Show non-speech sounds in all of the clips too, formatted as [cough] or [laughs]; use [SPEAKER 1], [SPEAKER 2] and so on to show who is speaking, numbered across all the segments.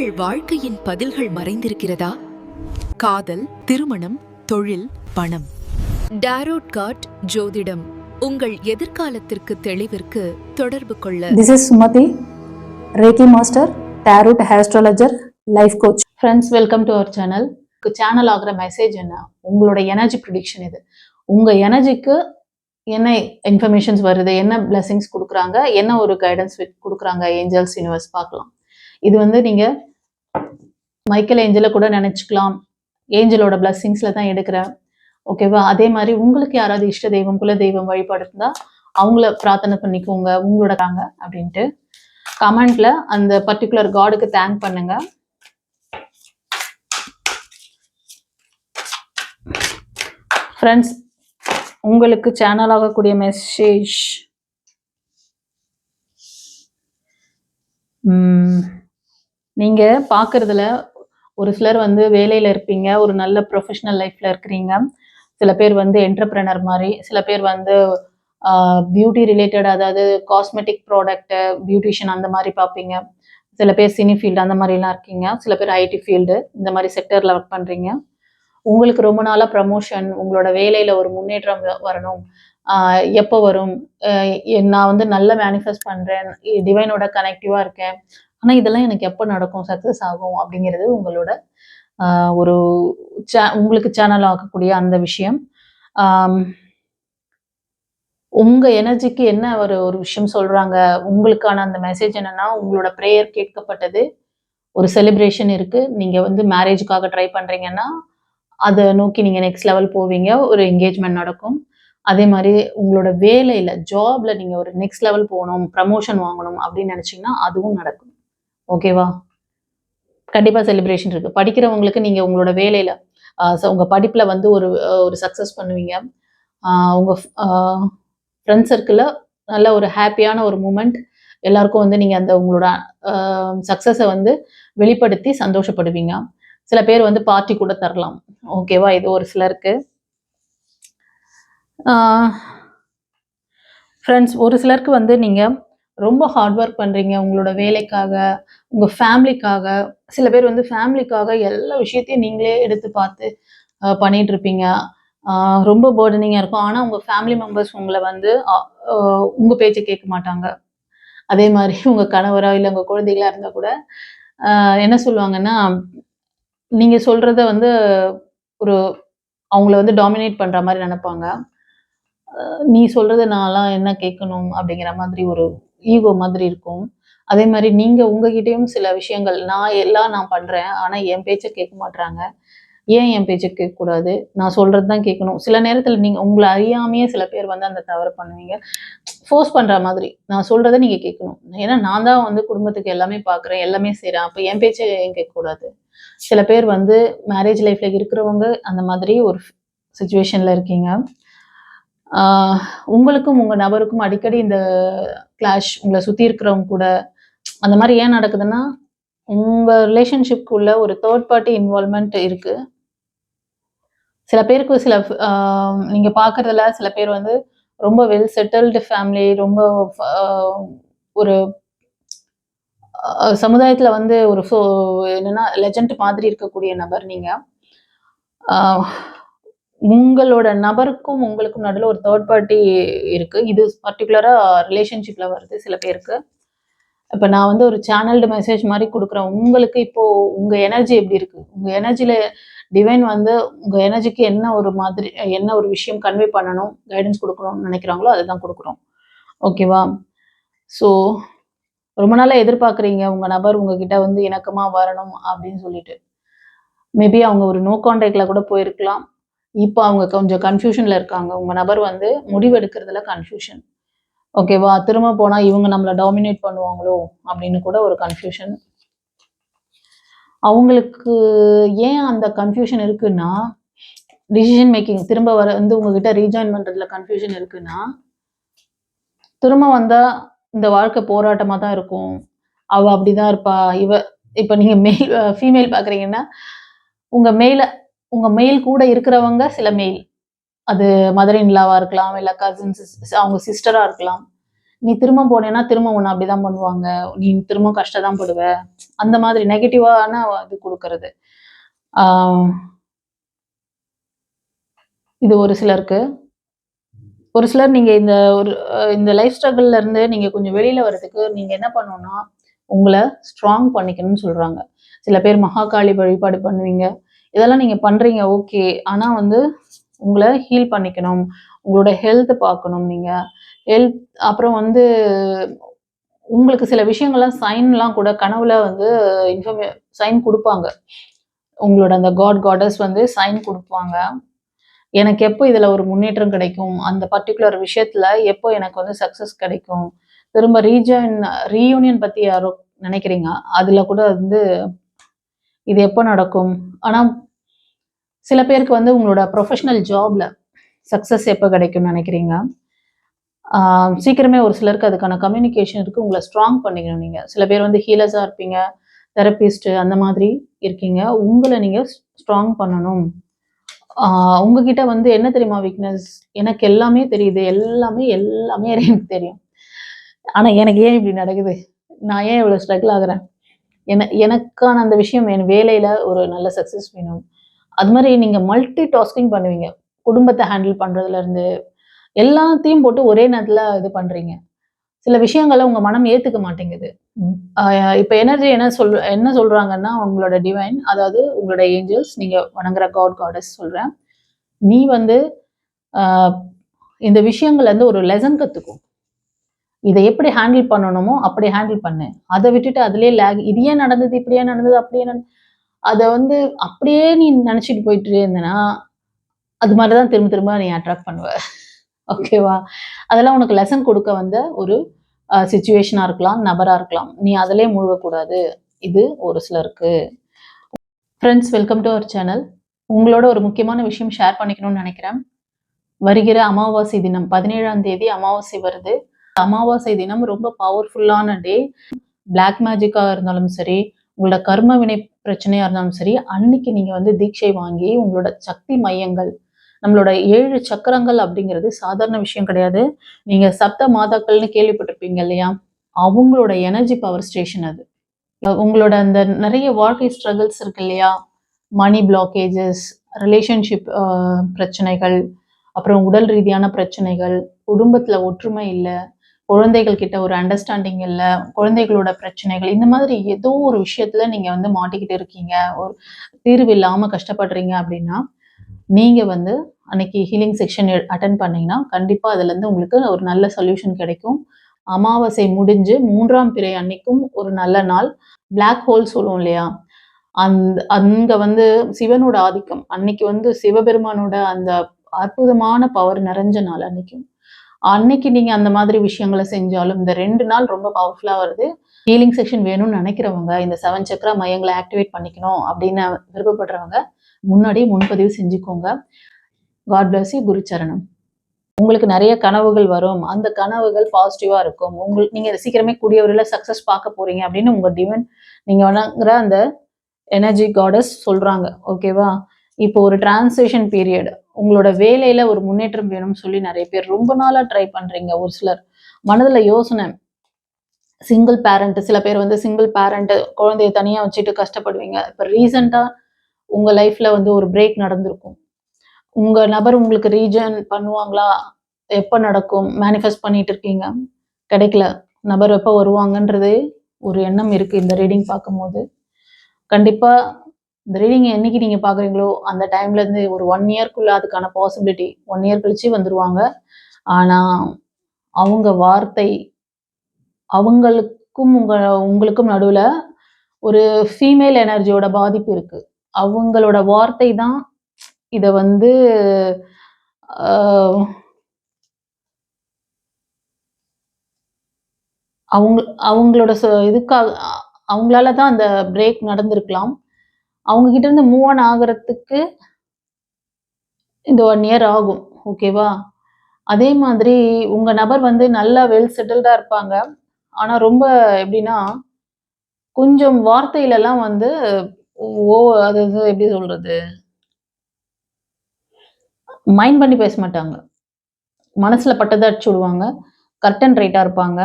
[SPEAKER 1] உங்கள் வாழ்க்கையின் பதில்கள் மறைந்திருக்கிறதா? காதல் திருமணம் தொழில் பணம். டாரோட் காட் ஜோதிடம். உங்கள் எதிர்காலத்திற்கு தெளிவிற்கு தொடர்பு கொள்ள.
[SPEAKER 2] This is Sumati, Reiki Master, Tarot Astrologer, Life Coach.
[SPEAKER 3] Friends welcome to our channel channel ஆகிற மெசேஜ் என்ன? உங்களோட எனர்ஜி ப்ரிடிக்ஷன் இது. உங்க எனர்ஜிக்கு என்ன இன்ஃபர்மேஷன்ஸ் வருது? என்ன blessings கொடுக்குறாங்க? என்ன ஒரு கைடன்ஸ் கொடுக்குறாங்க? ஏஞ்சல்ஸ் யூனிவர்ஸ் பார்க்கலாம். இது வந்து நீங்க மைக்கேல் ஏஞ்சலை கூட நினச்சிக்கலாம். ஏஞ்சலோட பிளஸ்ஸிங்ஸில் தான் எடுக்கிறேன் ஓகேவா அதே மாதிரி உங்களுக்கு யாராவது இஷ்ட தெய்வம் குல தெய்வம் வழிபாடு அவங்கள பிரார்த்தனை பண்ணிக்கோங்க உங்களோட தாங்க அப்படின்ட்டு. கமெண்ட்ல அந்த பர்டிகுலர் காடுக்கு தேங்க் பண்ணுங்க. ஃப்ரெண்ட்ஸ் உங்களுக்கு சேனல் ஆகக்கூடிய மெசேஜ் நீங்க பார்க்கறதுல ஒரு சிலர் வந்து வேலையில் இருப்பீங்க ஒரு நல்ல ப்ரொஃபஷனல் லைஃப்ல இருக்கிறீங்க. சில பேர் வந்து என்டர்பிரனர் மாதிரி சில பேர் வந்து பியூட்டி ரிலேட்டட் அதாவது காஸ்மெட்டிக் ப்ராடக்ட்டு பியூட்டிஷியன் அந்த மாதிரி பார்ப்பீங்க. சில பேர் சினி ஃபீல்டு அந்த மாதிரிலாம் இருக்கீங்க. சில பேர் ஐடி ஃபீல்டு இந்த மாதிரி செக்டரில் ஒர்க் பண்ணுறீங்க உங்களுக்கு ரொம்ப நாளாக ப்ரமோஷன் உங்களோட வேலையில் ஒரு முன்னேற்றம் வரணும். எப்போ வரும்? நான் வந்து நல்ல மேனிஃபெஸ்ட் பண்ணுறேன் டிவைனோட கனெக்டிவாக இருக்கேன். ஆனால் இதெல்லாம் எனக்கு எப்போ நடக்கும்? சக்ஸஸ் ஆகும் அப்படிங்கிறது உங்களோட ஒரு சே உங்களுக்கு சேனல் ஆகக்கூடிய அந்த விஷயம். உங்கள் உங்க எனர்ஜிக்கு என்ன ஒரு ஒரு விஷயம் சொல்றாங்க? உங்களுக்கான அந்த மெசேஜ் என்னன்னா உங்களோட ப்ரேயர் கேட்கப்பட்டது. ஒரு செலிப்ரேஷன் இருக்கு. நீங்க வந்து மேரேஜுக்காக ட்ரை பண்றீங்கன்னா அதை நோக்கி நீங்க நெக்ஸ்ட் லெவல் போவீங்க. ஒரு என்கேஜ்மெண்ட் நடக்கும். அதே மாதிரி உங்களோட வேலையில ஜாப்ல நீங்க ஒரு நெக்ஸ்ட் லெவல் போகணும் ப்ரமோஷன் வாங்கணும் அப்படின்னு நினைச்சீங்கன்னா அதுவும் நடக்கும். ஓகேவா? கண்டிப்பாக செலிப்ரேஷன் இருக்குது படிக்கிறவங்களுக்கு நீங்கள் உங்களோட வேலையில் ஸோ உங்கள் படிப்பில் வந்து ஒரு ஒரு சக்ஸஸ் பண்ணுவீங்க. உங்கள் ஃப்ரெண்ட்ஸ் ஃப்ரெண்ட் சர்க்கிளில் நல்ல ஒரு ஹாப்பியான ஒரு மூமெண்ட் எல்லாருக்கும் வந்து நீங்கள் அந்த உங்களோட சக்ஸஸை வந்து வெளிப்படுத்தி சந்தோஷப்படுவீங்க. சில பேர் வந்து பார்ட்டி கூட தரலாம். ஓகேவா? இது ஒரு சிலருக்கு. ஃப்ரெண்ட்ஸ் ஒரு சிலருக்கு வந்து நீங்கள் ரொம்ப ஹார்ட் ஒர்க் பண்ணுறீங்க உங்களோட வேலைக்காக உங்கள் ஃபேமிலிக்காக சில பேர் வந்து ஃபேமிலிக்காக எல்லா விஷயத்தையும் நீங்களே எடுத்து பார்த்து ஆஹ் பண்ணிட்டு இருப்பீங்க. ரொம்ப பேர்டனிங்காக இருக்கும். ஆனால் உங்கள் ஃபேமிலி மெம்பர்ஸ் உங்களை வந்து உங்கள் பேச்சை கேட்க மாட்டாங்க. அதே மாதிரி உங்கள் கணவராக இல்லை உங்கள் குழந்தைகளாக இருந்தால் கூட என்ன சொல்லுவாங்கன்னா நீங்கள் சொல்கிறத வந்து ஒரு அவங்கள வந்து டாமினேட் பண்ணுற மாதிரி நினைப்பாங்க. நீ சொல்கிறத நான்லாம் என்ன கேட்கணும் அப்படிங்கிற மாதிரி ஒரு ஈகோ மாதிரி இருக்கும். அதே மாதிரி நீங்கள் உங்ககிட்டயும் சில விஷயங்கள் நான் எல்லாம் நான் பண்ணுறேன் ஆனால் என் பேச்சை கேட்க மாட்றாங்க. ஏன் என் பேச்சை கேட்கக்கூடாது? நான் சொல்கிறது தான் கேட்கணும். சில நேரத்தில் நீங்கள் உங்களை அறியாமையே சில பேர் வந்து அந்த தவறு பண்ணுவீங்க. ஃபோர்ஸ் பண்ணுற மாதிரி நான் சொல்கிறத நீங்கள் கேட்கணும். ஏன்னா நான் தான் வந்து குடும்பத்துக்கு எல்லாமே பார்க்குறேன் எல்லாமே செய்கிறேன் அப்போ என் பேச்சை ஏன் கேட்கக்கூடாது? சில பேர் வந்து மேரேஜ் லைஃப்பில் இருக்கிறவங்க அந்த மாதிரி ஒரு சுச்சுவேஷனில் இருக்கீங்க. உங்களுக்கும் உங்கள் நபருக்கும் அடிக்கடி இந்த கிளாஷ் உங்களை சுற்றி இருக்கிறவங்க கூட அந்த மாதிரி ஏன் நடக்குதுன்னா உங்கள் ரிலேஷன்ஷிப்குள்ள ஒரு தேர்ட் பார்ட்டி இன்வால்மெண்ட் இருக்கு. சில பேருக்கு சில நீங்க பார்க்கறதுல சில பேர் வந்து ரொம்ப வெல் செட்டில்டு ஃபேமிலி ரொம்ப ஒரு சமுதாயத்தில் சமுதாயத்துல வந்து ஒரு என்னன்னா லெஜண்ட் மாதிரி இருக்கக்கூடிய நபர் நீங்க. ஆஹ் உங்களோட நபருக்கும் உங்களுக்கும் நடுவில் ஒரு தேர்ட் பார்ட்டி இருக்குது இது பர்டிகுலராக ரிலேஷன்ஷிப்பில் வருது சில பேருக்கு. இப்போ நான் வந்து ஒரு சேனல்டு மெசேஜ் மாதிரி கொடுக்குறேன். உங்களுக்கு இப்போது உங்கள் எனர்ஜி எப்படி இருக்குது உங்கள் எனர்ஜியில் டிவைன் வந்து உங்கள் எனர்ஜிக்கு என்ன ஒரு மாதிரி என்ன ஒரு விஷயம் கன்வே பண்ணணும் கைடன்ஸ் கொடுக்கணும்னு நினைக்கிறாங்களோ அதை தான் கொடுக்குறோம். ஓகேவா ஸோ ரொம்ப நாளாக எதிர்பார்க்குறீங்க உங்கள் நபர் உங்ககிட்ட வந்து இணக்கமாக வரணும் அப்படின்னு சொல்லிட்டு. மேபி அவங்க ஒரு நோ கான்டாக்டில் கூட போயிருக்கலாம். இப்போ அவங்க கொஞ்சம் கன்ஃபியூஷன்ல இருக்காங்க. உங்க நபர் வந்து முடிவெடுக்கிறதுல கன்ஃபியூஷன் ஓகேவா திரும்ப போனா இவங்க நம்மளை டாமினேட் பண்ணுவாங்களோ அப்படின்னு கூட ஒரு கன்ஃபியூஷன் அவங்களுக்கு ஏன் அந்த கன்ஃபியூஷன் இருக்குன்னா டிசிஷன் மேக்கிங் திரும்ப வர வந்து உங்ககிட்ட ரீஜாயின் பண்றதுல கன்ஃபியூஷன் இருக்குன்னா திரும்ப வந்தா இந்த வாழ்க்கை போராட்டமா தான் இருக்கும். அவ அப்படிதான் இருப்பா. இவ இப்ப நீங்க மெயில் ஃபீமேல் பாக்குறீங்கன்னா உங்க மெயில உங்க மெயில் கூட இருக்கிறவங்க சில மெயில் அது மதர் இன்லாவா இருக்கலாம் இல்ல கசின்ஸ் அவங்க சிஸ்டரா இருக்கலாம். நீ திரும்ப போனேன்னா திரும்ப உன்னை அப்படிதான் பண்ணுவாங்க. நீ திரும்ப கஷ்டம் தான் படுவ. அந்த மாதிரி நெகட்டிவான இது கொடுக்கறது. இது ஒரு சிலருக்கு. ஒரு சிலர் நீங்க இந்த ஒரு இந்த லைஃப் ஸ்ட்ரகிள்ல இருந்து நீங்க கொஞ்சம் வெளியில வர்றதுக்கு நீங்க என்ன பண்ணணும்னா உங்களை ஸ்ட்ராங் பண்ணிக்கணும்னு சொல்றாங்க. சில பேர் மகாகாளி வழிபாடு பண்ணுவீங்க. இதெல்லாம் நீங்க பண்றீங்க ஓகே ஆனா வந்து உங்களை ஹீல் பண்ணிக்கணும். உங்களோட ஹெல்த் பார்க்கணும் நீங்க. ஹெல்த் அப்புறம் வந்து உங்களுக்கு சில விஷயங்கள்லாம் சைன்லாம் கூட கனவுல வந்து இன்ஃபர்மே சைன் கொடுப்பாங்க. உங்களோட அந்த காட் காடஸ் வந்து சைன் கொடுப்பாங்க. எனக்கு எப்போ இதில் ஒரு முன்னேற்றம் கிடைக்கும்? அந்த பர்டிகுலர் விஷயத்துல எப்போ எனக்கு வந்து சக்ஸஸ் கிடைக்கும்? திரும்ப ரீஜன் ரீயூனியன் பத்தி யாரோ நினைக்கிறீங்க அதுல கூட வந்து இது எப்போ நடக்கும்? ஆனால் சில பேருக்கு வந்து உங்களோட ப்ரொஃபஷனல் ஜாப்ல சக்ஸஸ் எப்போ கிடைக்கும்னு நினைக்கிறீங்க? சீக்கிரமே ஒரு சிலருக்கு அதுக்கான கம்யூனிகேஷன் இருக்கு உங்களை ஸ்ட்ராங் பண்ணிக்கணும் நீங்கள் சில பேர் வந்து ஹீலர்ஸாக இருப்பீங்க தெரப்பிஸ்ட்டு அந்த மாதிரி இருக்கீங்க. உங்களை நீங்கள் ஸ்ட்ராங் பண்ணணும். உங்ககிட்ட வந்து என்ன தெரியுமா வீக்னஸ் எனக்கு எல்லாமே தெரியுது எல்லாமே எல்லாமே எனக்கு தெரியும். ஆனால் எனக்கு ஏன் இப்படி நடக்குது? நான் ஏன் இவ்வளோ ஸ்ட்ரகிள் ஆகுறேன்? என எனக்கான அந்த விஷயம் என் வேலையில ஒரு நல்ல சக்சஸ் வேணும். அது மாதிரி நீங்க மல்டி டாஸ்கிங் பண்ணுவீங்க. குடும்பத்தை ஹேண்டில் பண்றதுல இருந்து எல்லாத்தையும் போட்டு ஒரே நேரத்துல இது பண்றீங்க. சில விஷயங்களை உங்க மனம் ஏத்துக்க மாட்டேங்குது. இப்ப எனர்ஜி என்ன சொல் என்ன சொல்றாங்கன்னா உங்களோட டிவைன் அதாவது உங்களோட ஏஞ்சல்ஸ் நீங்க வணங்குற காட் காடஸ் சொல்றேன். நீ வந்து இந்த விஷயங்கள்ல இருந்து ஒரு லெசன் கத்துக்கும். இதை எப்படி ஹேண்டில் பண்ணணுமோ அப்படி ஹேண்டில் பண்ணு. அதை விட்டுட்டு அதுலயே லேக் இது ஏன் நடந்தது? இப்படியே நடந்தது? அப்படியே நடந்தது அதை வந்து அப்படியே நீ நினைச்சிட்டு போயிட்டு இருந்தேன்னா அது மாதிரிதான் திரும்ப திரும்ப நீ அட்ராக்ட் பண்ணுவ. ஓகேவா அதெல்லாம் உனக்கு லெசன் கொடுக்க வந்த ஒரு சுச்சுவேஷனா இருக்கலாம் நபரா இருக்கலாம். நீ அதிலே மூழ்கக்கூடாது. இது ஒரு சிலருக்கு. Friends welcome to our channel உங்களோட ஒரு முக்கியமான விஷயம் ஷேர் பண்ணிக்கணும்னு நினைக்கிறேன். வருகிற அமாவாசை தினம் பதினேழாம் தேதி அமாவாசை வருது. அமாவாசை தினம் ரொம்ப பவர்ஃபுல்லான டே பிளாக் மேஜிக்காக இருந்தாலும் சரி உங்களோட கர்ம வினை பிரச்சனையா இருந்தாலும் சரி அன்னைக்கு நீங்க வந்து தீட்சை வாங்கி உங்களோட சக்தி மையங்கள் நம்மளோட ஏழு சக்கரங்கள் அப்படிங்கிறது சாதாரண விஷயம் கிடையாது. நீங்க சப்த மாதாக்கள்னு கேள்விப்பட்டிருப்பீங்க இல்லையா? அவங்களோட எனர்ஜி பவர் ஸ்டேஷன் அது. உங்களோட அந்த நிறைய வாழ்க்கை ஸ்ட்ரகிள்ஸ் இருக்கு இல்லையா? மணி பிளாக்கேஜஸ் ரிலேஷன்ஷிப் பிரச்சனைகள் அப்புறம் உடல் ரீதியான பிரச்சனைகள் குடும்பத்துல ஒற்றுமை இல்லை குழந்தைகள் கிட்ட ஒரு அண்டர்ஸ்டாண்டிங் இல்லை குழந்தைகளோட பிரச்சனைகள் இந்த மாதிரி ஏதோ ஒரு விஷயத்துல நீங்க வந்து மாட்டிக்கிட்டு இருக்கீங்க ஒரு தீர்வு இல்லாம கஷ்டப்படுறீங்க அப்படின்னா நீங்க வந்து அன்னைக்கு ஹீலிங் செக்ஷன் அட்டன் பண்ணீங்கன்னா கண்டிப்பா அதுல இருந்து உங்களுக்கு ஒரு நல்ல சொல்யூஷன் கிடைக்கும். அமாவாசை முடிஞ்சு மூன்றாம் பிறை அன்னைக்கும் ஒரு நல்ல நாள். பிளாக் ஹோல் சொல்லுவோம் இல்லையா? அந்த அங்க வந்து சிவனோட ஆதிக்கம் அன்னைக்கு வந்து சிவபெருமானோட அந்த அற்புதமான பவர் நிறைஞ்ச நாள் அன்னைக்கும். அன்னைக்கு நீங்க அந்த மாதிரி விஷயங்களை செஞ்சாலும் இந்த ரெண்டு நாள் ரொம்ப பவர்ஃபுல்லா வருது. ஹீலிங் செக்ஷன் வேணும்னு நினைக்கிறவங்க இந்த செவன் சக்கரா மையங்களை ஆக்டிவேட் பண்ணிக்கணும் அப்படின்னு விருப்பப்படுறவங்க முன்னாடியே முன்பதிவு செஞ்சுக்கோங்க. காட் பிளஸ் யூ குருச்சரணம் உங்களுக்கு நிறைய கனவுகள் வரும். அந்த கனவுகள் பாசிட்டிவா இருக்கும். உங்களுக்கு நீங்க சீக்கிரமே கூடியவரில் சக்சஸ் பார்க்க போறீங்க அப்படின்னு உங்க டிவன் நீங்க வணங்குற அந்த எனர்ஜி காடஸ் சொல்றாங்க. ஓகேவா இப்போ ஒரு டிரான்ஸ்லேஷன் பீரியட் உங்களோட வேலையில ஒரு முன்னேற்றம் வேணும்னு சொல்லி நிறைய பேர் ரொம்ப நாளா ட்ரை பண்றீங்க. ஒரு சிலர் மனதுல யோசனை. சிங்கிள் பேரண்ட் சில பேர் வந்து சிங்கிள் பேரண்ட் குழந்தைய தனியா வச்சுட்டு கஷ்டப்படுவீங்க. இப்போ ரீசெண்டா உங்க லைஃப்ல வந்து ஒரு பிரேக் நடந்திருக்கும். உங்க நபர் உங்களுக்கு ரீஜன் பண்ணுவாங்களா? எப்போ நடக்கும்? மேனிஃபெஸ்ட் பண்ணிட்டு இருக்கீங்க? கிடைக்கல. நபர் எப்போ வருவாங்கன்றது ஒரு எண்ணம் இருக்கு இந்த ரீடிங் பார்க்கும்போது. கண்டிப்பா இந்த ரீடிங் என்னைக்கு நீங்க பாக்குறீங்களோ அந்த டைம்ல இருந்து ஒரு ஒன் இயர்க்குள்ள அதுக்கான பாசிபிலிட்டி ஒன் இயர் கழிச்சு வந்துருவாங்க. ஆனா அவங்க வார்த்தை அவங்களுக்கும் உங்க உங்களுக்கும் நடுவுல ஒரு ஃபீமேல் எனர்ஜியோட பாதிப்பு இருக்கு. அவங்களோட வார்த்தை தான் இத வந்து அவங்க அவங்களோட இதுக்காக அவங்களால தான் அந்த பிரேக் நடந்திருக்கலாம். அவங்க கிட்ட இருந்து மூவ் ஆன் ஆகிறதுக்கு இந்த ஒன் இயர் ஆகும் ஓகேவா அதே மாதிரி உங்க நபர் வந்து நல்லா வெல் செட்டில்டா இருப்பாங்க. ஆனா ரொம்ப எப்படின்னா கொஞ்சம் வார்த்தையிலலாம் வந்து ஓ அது எப்படி சொல்றது? மைண்ட் பண்ணி பேச மாட்டாங்க. மனசுல பட்டதை அடிச்சு விடுவாங்க. கர்டன் ரைட்டாக இருப்பாங்க.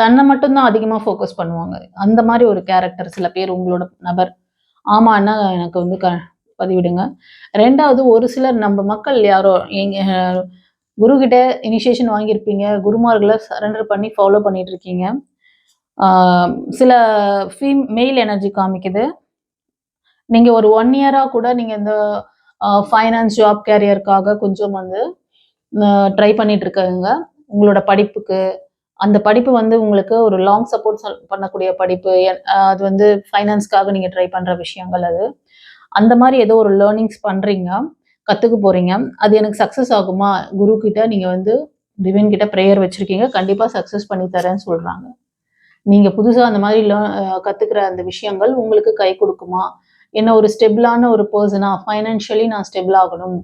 [SPEAKER 3] தன்னை மட்டும்தான் அதிகமாக ஃபோக்கஸ் பண்ணுவாங்க. அந்த மாதிரி ஒரு கேரக்டர் சில பேர் உங்களோட நபர். ஆமான்னா எனக்கு வந்து க பதிவிடுங்க. ரெண்டாவது ஒரு சிலர் நம்ம மக்கள் யாரோ எங்கள் குரு இனிஷியேஷன் வாங்கியிருப்பீங்க. குருமார்களை சரண்டர் பண்ணி ஃபாலோ பண்ணிட்டு இருக்கீங்க. சில ஃபீம் மெயில் எனர்ஜி காமிக்குது. நீங்கள் ஒரு ஒன் இயராக கூட நீங்கள் இந்த ஃபைனான்ஸ் ஜாப் கேரியருக்காக கொஞ்சம் வந்து ட்ரை பண்ணிட்டு இருக்காங்க. உங்களோட படிப்புக்கு அந்த படிப்பு வந்து உங்களுக்கு ஒரு லாங் சப்போர்ட் பண்ணக்கூடிய படிப்பு அது வந்து ஃபைனான்ஸ்க்காக நீங்கள் ட்ரை பண்ணுற விஷயங்கள் அது. அந்த மாதிரி ஏதோ ஒரு லேர்னிங்ஸ் பண்ணுறீங்க கற்றுக்க போகிறீங்க அது எனக்கு சக்ஸஸ் ஆகுமா? குரு கிட்ட நீங்கள் வந்து டிவின் கிட்ட ப்ரேயர் வச்சுருக்கீங்க கண்டிப்பாக சக்ஸஸ் பண்ணி தரேன்னு சொல்கிறாங்க நீங்கள் புதுசாக அந்த மாதிரி learn- அந்த விஷயங்கள் உங்களுக்கு கை கொடுக்குமா? என்ன ஒரு ஸ்டெபிளான ஒரு பர்சனாக ஃபைனான்ஷியலி நான் ஸ்டெபிள் ஆகணும்.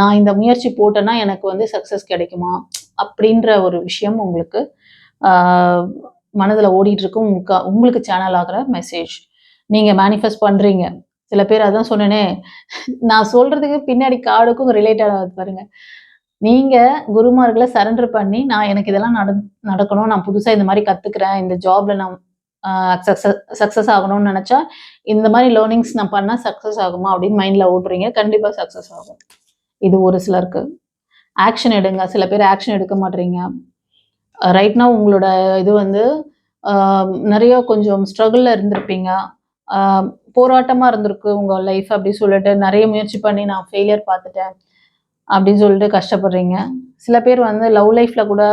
[SPEAKER 3] நான் இந்த முயற்சி போட்டேன்னா எனக்கு வந்து சக்ஸஸ் கிடைக்குமா? அப்படின்ற ஒரு விஷயம் உங்களுக்கு மனதில் ஓடிட்டு இருக்கும் உங்களுக்கு உங்களுக்கு சேனல் ஆகிற மெசேஜ் நீங்கள் மேனிஃபெஸ்ட் பண்ணுறீங்க சில பேர் அதான் சொன்னேனே நான் சொல்கிறதுக்கு பின்னாடி கார்டுக்கும் ரிலேட்டட் ஆகுது பாருங்கள் நீங்கள் குருமார்களை சரண்டர் பண்ணி நான் எனக்கு இதெல்லாம் நட நடக்கணும் நான் புதுசாக இந்த மாதிரி கற்றுக்கிறேன் இந்த ஜாபில் நான் சக்ஸஸ் ஆகணும்னு நினச்சா இந்த மாதிரி லேர்னிங்ஸ் நான் பண்ணால் சக்ஸஸ் ஆகுமா அப்படின்னு மைண்டில் ஓட்டுறீங்க. கண்டிப்பாக சக்ஸஸ் ஆகும். இது ஒரு சிலருக்கு. ஆக்ஷன் எடுங்க. சில பேர் ஆக்ஷன் எடுக்க மாட்டீங்க ரைட்னா uh, உங்களோட இது வந்து um, நிறைய கொஞ்சம் ஸ்ட்ரகிளில் இருந்திருப்பீங்க. Um, போராட்டமாக இருந்திருக்கு உங்கள் லைஃப் அப்படி சொல்லிட்டு. நிறைய முயற்சி பண்ணி நான் ஃபெயிலியர் பார்த்துட்டேன் அப்படின்னு சொல்லிட்டு கஷ்டப்படுறீங்க. சில பேர் வந்து லவ் லைஃப்பில் கூட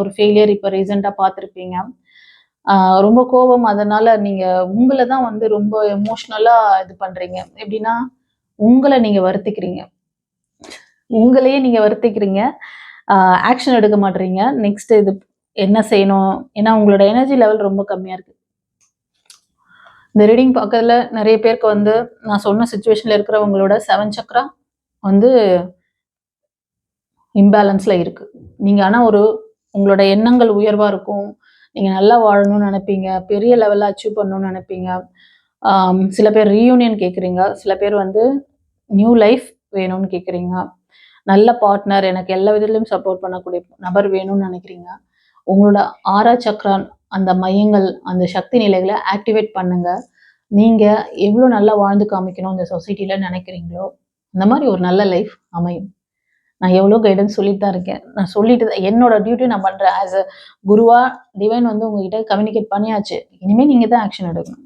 [SPEAKER 3] ஒரு ஃபெயிலியர் இப்போ ரீசெண்டாக பார்த்துருப்பீங்க. Uh, ரொம்ப கோபம். அதனால் நீங்கள் உங்களை தான் வந்து ரொம்ப எமோஷ்னலாக இது பண்ணுறீங்க எப்படின்னா உங்களை நீங்கள் வருத்திக்கிறீங்க. உங்களையே நீங்கள் வருத்திக்கிறீங்க. ஆக்ஷன் எடுக்க மாட்டீங்க. நெக்ஸ்ட் இது என்ன செய்யணும்? ஏன்னா உங்களோட எனர்ஜி லெவல் ரொம்ப கம்மியாக இருக்கு. இந்த ரீடிங் பார்க்கறதுல நிறைய பேருக்கு வந்து நான் சொன்ன சுச்சுவேஷனில் இருக்கிறவங்களோட செவன் சக்கரா வந்து இம்பேலன்ஸில் இருக்குது நீங்கள் ஆனால் ஒரு உங்களோட எண்ணங்கள் உயர்வாக இருக்கும். நீங்கள் நல்லா வாழணும்னு நினைப்பீங்க. பெரிய லெவலில் அச்சீவ் பண்ணணும்னு நினைப்பீங்க. சில பேர் ரீயூனியன் கேட்குறீங்க சில பேர் வந்து நியூ லைஃப் வேணும்னு கேட்குறீங்க நல்ல பார்ட்னர் எனக்கு எல்லா விதத்திலும் சப்போர்ட் பண்ணக்கூடிய நபர் வேணும்னு நினைக்கிறீங்க? உங்களோட ஆரா சக்ரான் அந்த மையங்கள் அந்த சக்தி நிலைகளை ஆக்டிவேட் பண்ணுங்க. நீங்க எவ்வளோ நல்லா வாழ்ந்து காமிக்கணும் இந்த சொசைட்டில நினைக்கிறீங்களோ அந்த மாதிரி ஒரு நல்ல லைஃப் அமையும். நான் எவ்வளோ கைடன்ஸ் சொல்லிட்டு தான் இருக்கேன். நான் சொல்லிட்டு தான் என்னோட டியூட்டி நான் பண்றேன். ஆஸ் அ குருவா டிவைன் வந்து உங்ககிட்ட கம்யூனிகேட் பண்ணியாச்சு. இனிமே நீங்க தான் ஆக்ஷன் எடுக்கணும்.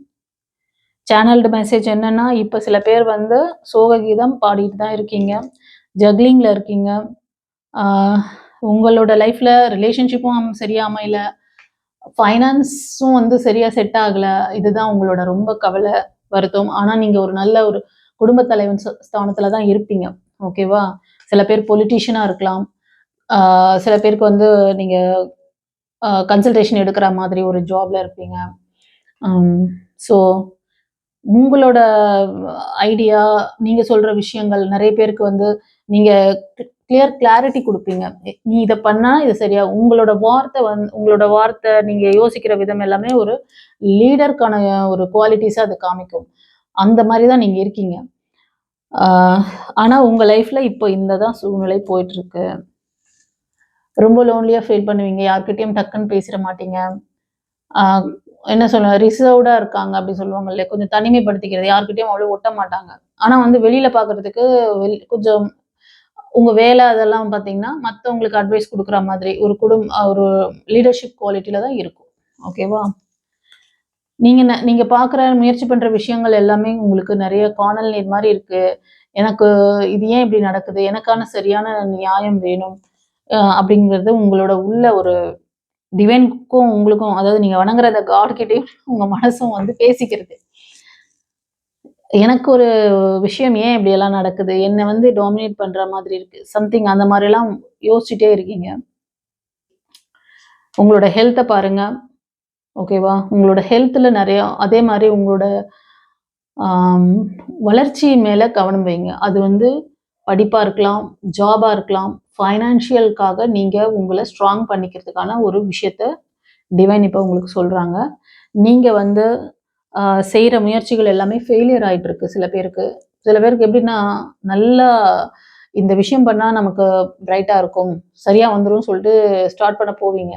[SPEAKER 3] சேனல்டு மெசேஜ் என்னன்னா இப்போ சில பேர் வந்து சோக கீதம் பாடிட்டு தான் இருக்கீங்க. ஜக்லிங்கில் இருக்கீங்க. உங்களோட லைஃப்பில் ரிலேஷன்ஷிப்பும் சரியாக அமையல ஃபைனான்ஸும் வந்து சரியாக செட் ஆகலை. இதுதான் உங்களோட ரொம்ப கவலை வருத்தம். ஆனால் நீங்கள் ஒரு நல்ல ஒரு குடும்ப தலைவன் ஸ்தானத்தில் தான் இருப்பீங்க. ஓகேவா சில பேர் பொலிட்டிஷியனாக இருக்கலாம். சில பேருக்கு வந்து நீங்கள் கன்சல்டேஷன் எடுக்கிற மாதிரி ஒரு ஜாப்ல இருப்பீங்க. ஸோ உங்களோட ஐடியா நீங்கள் சொல்கிற விஷயங்கள் நிறைய பேருக்கு வந்து நீங்க கிளியர் கிளாரிட்டி கொடுப்பீங்க. நீ இதை பண்ணா இது சரியா? உங்களோட வார்த்தை வந்து உங்களோட வார்த்தை நீங்க யோசிக்கிற விதம் எல்லாமே ஒரு லீடருக்கான ஒரு குவாலிட்டிஸா அது காமிக்கும். அந்த மாதிரி தான் நீங்க இருக்கீங்க. ஆனால் ஆனா உங்க லைஃப்ல இப்போ இந்த தான் சூழ்நிலை போயிட்டு இருக்கு ரொம்ப லோன்லியா ஃபீல் பண்ணுவீங்க. யார்கிட்டயும் டக்குன்னு பேசிட மாட்டீங்க. என்ன சொல்ல ரிசர்வ்டா இருக்காங்க அப்படி சொல்லுவாங்க இல்லையா? கொஞ்சம் தனிமைப்படுத்திக்கிறது. யார்கிட்டயும் அவ்வளவு ஒட்ட மாட்டாங்க. ஆனா வந்து வெளியில பாக்குறதுக்கு கொஞ்சம் உங்க வேலை அதெல்லாம் பாத்தீங்கன்னா மற்றவங்களுக்கு அட்வைஸ் கொடுக்குற மாதிரி ஒரு குடும்ப ஒரு லீடர்ஷிப் குவாலிட்டியில தான் இருக்கும். ஓகேவா நீங்க ந- நீங்க பாக்குற முயற்சி பண்ற விஷயங்கள் எல்லாமே உங்களுக்கு நிறைய காணல் நீர் மாதிரி இருக்கு. எனக்கு இது ஏன் இப்படி நடக்குது? எனக்கான சரியான நியாயம் வேணும். அப்படிங்கிறது உங்களோட உள்ள ஒரு டிவைனுக்கும் உங்களுக்கும் அதாவது நீங்க வணங்குறத காட் கிட்டயும் உங்க மனசும் வந்து பேசிக்கிறது. எனக்கு ஒரு விஷயம் ஏன் இப்படியெல்லாம் நடக்குது? என்னை வந்து டாமினேட் பண்ணுற மாதிரி இருக்குது சம்திங் அந்த மாதிரிலாம் யோசிச்சுட்டே இருக்கீங்க. உங்களோட ஹெல்த்தை பாருங்க. ஓகேவா உங்களோட ஹெல்த்தில் நிறையா அதே மாதிரி உங்களோட வளர்ச்சி மேலே கவனம் வைங்க. அது வந்து படிப்பாக இருக்கலாம் ஜாபாக இருக்கலாம் ஃபைனான்ஷியலுக்காக நீங்கள் உங்களை ஸ்ட்ராங் பண்ணிக்கிறதுக்கான ஒரு விஷயத்த டிவைன் இப்போ உங்களுக்கு சொல்கிறாங்க நீங்கள் வந்து செய்கிற முயற்சிகள் எல்லாமே ஃபெயிலியர் ஆயிட்டு இருக்கு சில பேருக்கு. சில பேருக்கு எப்படின்னா நல்லா இந்த விஷயம் பண்ணால் நமக்கு பிரைட்டாக இருக்கும் சரியாக வந்துடும் சொல்லிட்டு ஸ்டார்ட் பண்ண போவீங்க.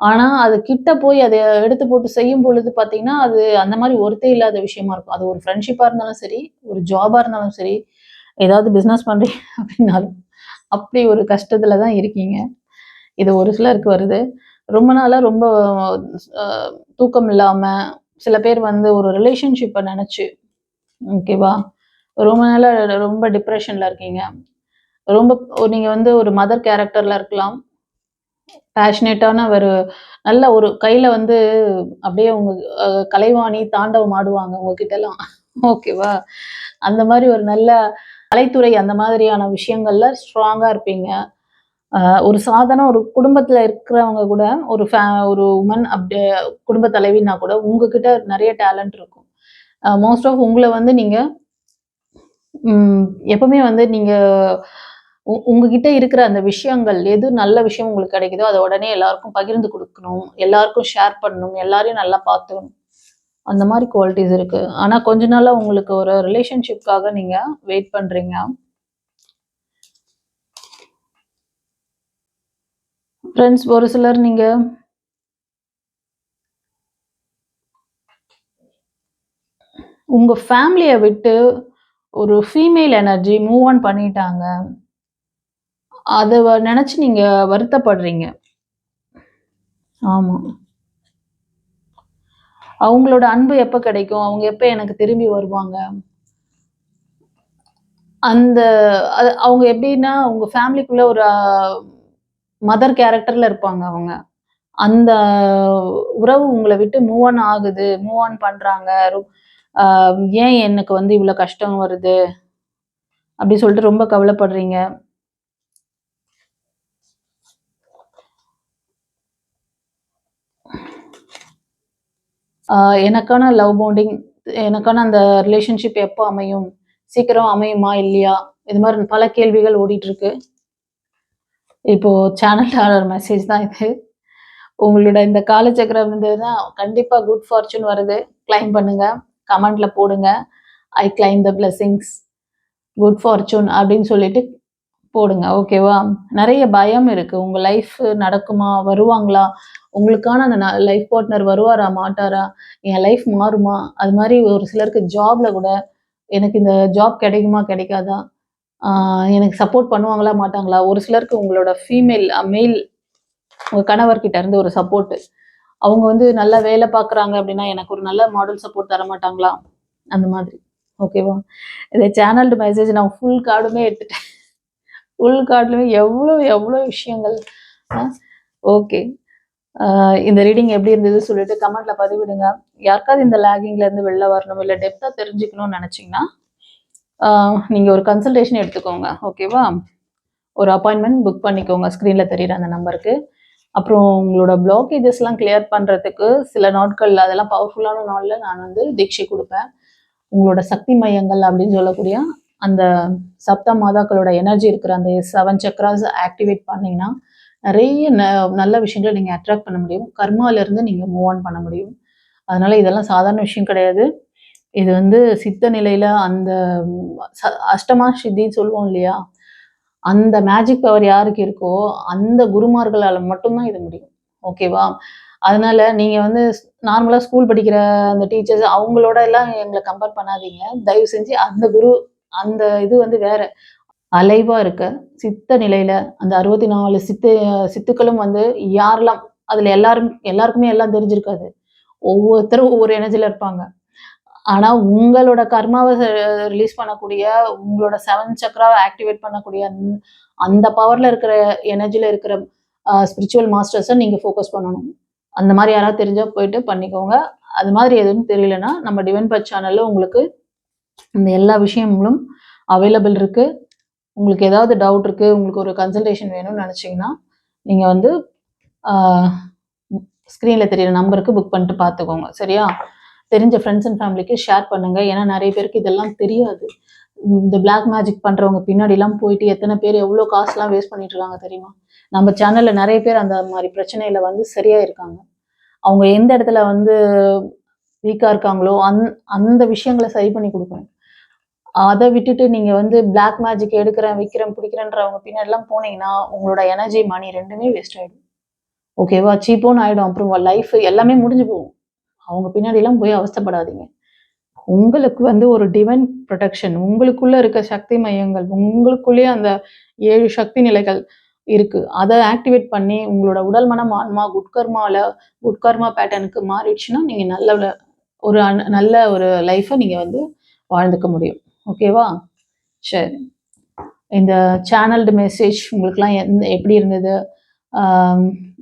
[SPEAKER 3] ஆனால் அது கிட்ட போய் அதை எடுத்து போட்டு செய்யும் பொழுது பார்த்தீங்கன்னா அது அந்த மாதிரி ஒருத்தே இல்லாத விஷயமா இருக்கும். அது ஒரு ஃப்ரெண்ட்ஷிப்பாக இருந்தாலும் சரி ஒரு ஜாபாக இருந்தாலும் சரி ஏதாவது பிஸ்னஸ் பண்ணுறீங்க [laughs] அப்படின்னாலும் அப்படி ஒரு கஷ்டத்தில் தான் இருக்கீங்க. இது ஒரு சிலருக்கு வருது. ரொம்ப நாளாக ரொம்ப தூக்கம் இல்லாமல் சில பேர் வந்து ஒரு ரிலேஷன்ஷிப்பை நினச்சி ஓகேவா ரொம்ப நாளாக ரொம்ப டிப்ரெஷனில் இருக்கீங்க. ரொம்ப நீங்கள் வந்து ஒரு மதர் கேரக்டரில் இருக்கலாம். பேஷனேட்டான ஒரு நல்ல ஒரு கையில் வந்து அப்படியே உங்க கலைவாணி தாண்டவம் ஆடுவாங்க உங்ககிட்டலாம். ஓகேவா அந்த மாதிரி ஒரு நல்ல கலைத்துறை அந்த மாதிரியான விஷயங்கள்ல ஸ்ட்ராங்காக இருப்பீங்க. ஒரு சாதாரண ஒரு குடும்பத்தில் இருக்கிறவங்க கூட ஒரு ஃபே ஒரு உமன் அப்படி குடும்ப தலைவினா கூட உங்ககிட்ட நிறைய டேலண்ட் இருக்கும். மோஸ்ட் ஆஃப் உங்களை வந்து நீங்கள் எப்பவுமே வந்து நீங்கள் உங்ககிட்ட இருக்கிற அந்த விஷயங்கள் எது நல்ல விஷயம் உங்களுக்கு கிடைக்குதோ அதை உடனே எல்லாருக்கும் பகிர்ந்து கொடுக்கணும் எல்லாருக்கும் ஷேர் பண்ணணும் எல்லாரையும் நல்லா பார்த்துக்கணும். அந்த மாதிரி குவாலிட்டிஸ் இருக்குது ஆனால் கொஞ்ச நாளாக உங்களுக்கு ஒரு ரிலேஷன்ஷிப்காக நீங்கள் வெயிட் பண்ணுறீங்க ஃப்ரெண்ட்ஸ் ஒரு சிலர் நீங்கள் உங்கள் ஃபேமிலியை விட்டு ஒரு ஃபீமேல் எனர்ஜி மூவ் ஆன் பண்ணிட்டாங்க. அதை வ- நீங்கள் வருத்தப்படுறீங்க. ஆமாம் அவங்களோட அன்பு எப்போ கிடைக்கும்? அவங்க எப்போ எனக்கு திரும்பி வருவாங்க? அந்த அது- அவங்க எப்படின்னா உங்கள் ஃபேமிலிக்குள்ளே ஒரு மதர் கேரக்டர்ல இருப்பாங்க அவங்க. அந்த உறவு உங்களை விட்டு மூவ் ஆன் ஆகுது மூவ் ஆன் பண்றாங்க. ரொ- ஏன் எனக்கு வந்து இவ்வளவு கஷ்டம் வருது? அப்படி சொல்லிட்டு ரொம்ப கவலைப்படுறீங்க. எனக்கான லவ் பாண்டிங் எனக்கான அந்த ரிலேஷன்ஷிப் எப்போ அமையும்? சீக்கிரம் அமையுமா? இல்லையா? இது மாதிரி பல கேள்விகள் ஓடிட்டு இருக்கு. இப்போது சேனல் ஆர்டர் மெசேஜ் தான் இது. உங்களோட இந்த காலச்சக்கரம் இருந்ததுன்னா கண்டிப்பாக குட் ஃபார்ச்சூன் வருது. கிளைம் பண்ணுங்க. கமெண்டில் போடுங்க. I claim the blessings good fortune அப்படின்னு சொல்லிட்டு போடுங்க. ஓகேவா நிறைய பயம் இருக்கு. உங்க லைஃப் நடக்குமா? வருவாங்களா? உங்களுக்கான அந்த லைஃப் பார்ட்னர் வருவாரா? மாட்டாரா? என் லைஃப் மாறுமா? அது மாதிரி ஒரு சிலருக்கு ஜாப்ல கூட எனக்கு இந்த ஜாப் கிடைக்குமா? கிடைக்காதா? எனக்கு சப்போர்ட் பண்ணுவாங்களா மாட்டாங்களா? ஒரு சிலருக்கு உங்களோட ஃபீமேல் மெயில் உங்கள் கணவர்கிட்ட இருந்து ஒரு சப்போர்ட்டு அவங்க வந்து நல்லா வேலை பார்க்குறாங்க அப்படின்னா எனக்கு ஒரு நல்ல மாடல் சப்போர்ட் தர மாட்டாங்களா? அந்த மாதிரி. ஓகேவா இந்த சேனல்டு மெசேஜ் நான் ஃபுல் கார்டுமே எடுத்துட்டேன். ஃபுல் கார்டுலுமே எவ்வளோ எவ்வளோ விஷயங்கள்? ஓகே இந்த ரீடிங் எப்படி இருந்தது சொல்லிட்டு கமெண்ட்ல பதிவிடுங்க. யாருக்காவது இந்த லேகிங்ல இருந்து வெளில வரணும் இல்லை டெப்தா தெரிஞ்சுக்கணும்னு நினைச்சிங்கன்னா நீங்கள் ஒரு கன்சல்டேஷன் எடுத்துக்கோங்க ஓகேவா ஒரு அப்பாயின்மெண்ட் புக் பண்ணிக்கோங்க ஸ்க்ரீனில் தெரியுற அந்த நம்பருக்கு அப்புறம் உங்களோட பிளாக்கேஜஸ்லாம் கிளியர் பண்ணுறதுக்கு சில நாட்கள் அதெல்லாம் பவர்ஃபுல்லான நாளில் நான் வந்து தீட்சை கொடுப்பேன். உங்களோட சக்தி மையங்கள் அப்படின்னு சொல்லக்கூடிய அந்த சப்த மாதாக்களோட எனர்ஜி இருக்கிற அந்த செவன் சக்ராஸ் ஆக்டிவேட் பண்ணிங்கன்னா நிறைய ந- நல்ல விஷயங்களை நீங்கள் அட்ராக்ட் பண்ண முடியும். கர்மாவிலேருந்து நீங்கள் மூவ் ஆன் பண்ண முடியும். அதனால் இதெல்லாம் சாதாரண விஷயம் கிடையாது. இது வந்து சித்த நிலையில் அந்த அஷ்டமா சித்தின்னு சொல்லுவோம் இல்லையா? அந்த மேஜிக் பவர் யாருக்கு இருக்கோ அந்த குருமார்களால் மட்டும்தான் இது முடியும். ஓகேவா அதனால நீங்கள் வந்து நார்மலாக ஸ்கூல் படிக்கிற அந்த டீச்சர்ஸ் அவங்களோட எல்லாம் எங்களை கம்பேர் பண்ணாதீங்க. தயவு செஞ்சு அந்த குரு அந்த இது வந்து வேற. அலைவாக இருக்க சித்த நிலையில் அந்த அறுபத்தி நாலு சித்து சித்துக்களும் வந்து யாரெல்லாம் அதில் எல்லாரும் எல்லாருக்குமே எல்லாம் தெரிஞ்சிருக்காது. ஒவ்வொருத்தரும் ஒவ்வொரு எனர்ஜியில் இருப்பாங்க. ஆனால் உங்களோட கர்மாவை ரிலீஸ் பண்ணக்கூடிய உங்களோட செவன் சக்கராவை ஆக்டிவேட் பண்ணக்கூடிய அந்த- அந்த பவர்ல இருக்கிற எனர்ஜியில் இருக்கிற ஸ்பிரிச்சுவல் மாஸ்டர்ஸை நீங்க ஃபோக்கஸ் பண்ணணும். அந்த மாதிரி யாராவது தெரிஞ்சா போயிட்டு பண்ணிக்கோங்க. அது மாதிரி எதுவும் தெரியலனா நம்ம டிவன் பட் சேனல்ல உங்களுக்கு இந்த எல்லா விஷயங்களும் அவைலபிள் இருக்கு. உங்களுக்கு ஏதாவது டவுட் இருக்கு உங்களுக்கு ஒரு கன்சல்டேஷன் வேணும்னு நினச்சிங்கன்னா நீங்கள் வந்து ஸ்க்ரீனில் தெரியிற நம்பருக்கு புக் பண்ணிட்டு பார்த்துக்கோங்க சரியா? தெரிஞ்ச ஃப்ரெண்ட்ஸ் அண்ட் ஃபேமிலிக்கு ஷேர் பண்ணுங்க. ஏன்னா நிறைய பேருக்கு இதெல்லாம் தெரியாது. இந்த பிளாக் மேஜிக் பண்றவங்க பின்னாடிலாம் போயிட்டு எத்தனை பேர் எவ்வளோ காசுலாம் வேஸ்ட் பண்ணிட்டு இருக்காங்க தெரியுமா? நம்ம சேனல்ல நிறைய பேர் அந்த மாதிரி பிரச்சனையில வந்து சரியா இருக்காங்க அவங்க எந்த இடத்துல வந்து வீக்கா இருக்காங்களோ அந் அந்த விஷயங்களை சரி பண்ணி கொடுக்கணும். அதை விட்டுட்டு நீங்கள் வந்து பிளாக் மேஜிக் எடுக்கிறேன் விற்கிறேன் பிடிக்கிறேன்றவங்க பின்னாடிலாம் போனீங்கன்னா உங்களோட எனர்ஜி மணி ரெண்டுமே வேஸ்ட் ஆகிடும் ஓகேவா சீப்போன்னு ஆகிடும் அப்புறம் லைஃப் எல்லாமே முடிஞ்சு போகும். அவங்க பின்னாடிலாம் போய் அவஸ்தப்படாதீங்க. உங்களுக்கு வந்து ஒரு டிவைன் ப்ரொடெக்ஷன் உங்களுக்குள்ள இருக்க சக்தி மையங்கள் உங்களுக்குள்ளேயே அந்த ஏழு சக்தி நிலைகள் இருக்கு. அதை ஆக்டிவேட் பண்ணி உங்களோட உடல் மனம் ஆன்மா குட்கர்மாவில் குட்கர்மா பேட்டர்னுக்கு மாறிடுச்சுன்னா நீங்கள் நல்ல ஒரு- நல்ல ஒரு லைஃப்பை நீங்கள் வந்து வாழ்ந்துக்க முடியும். ஓகேவா சரி. இந்த சேனல்டு மெசேஜ் உங்களுக்குலாம் எந்த எப்படி இருந்தது?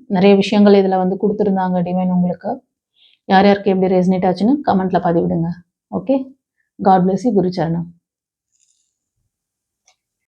[SPEAKER 3] நிறைய விஷயங்கள் இதில் வந்து கொடுத்துருந்தாங்க டிவைன் உங்களுக்கு. யார் யாருக்கு எப்படி ரெசனேட் ஆச்சுன்னு கமெண்ட்ல பதிவிடுங்க. ஓகே காட் பிளஸ் யூ குரு சரணம்.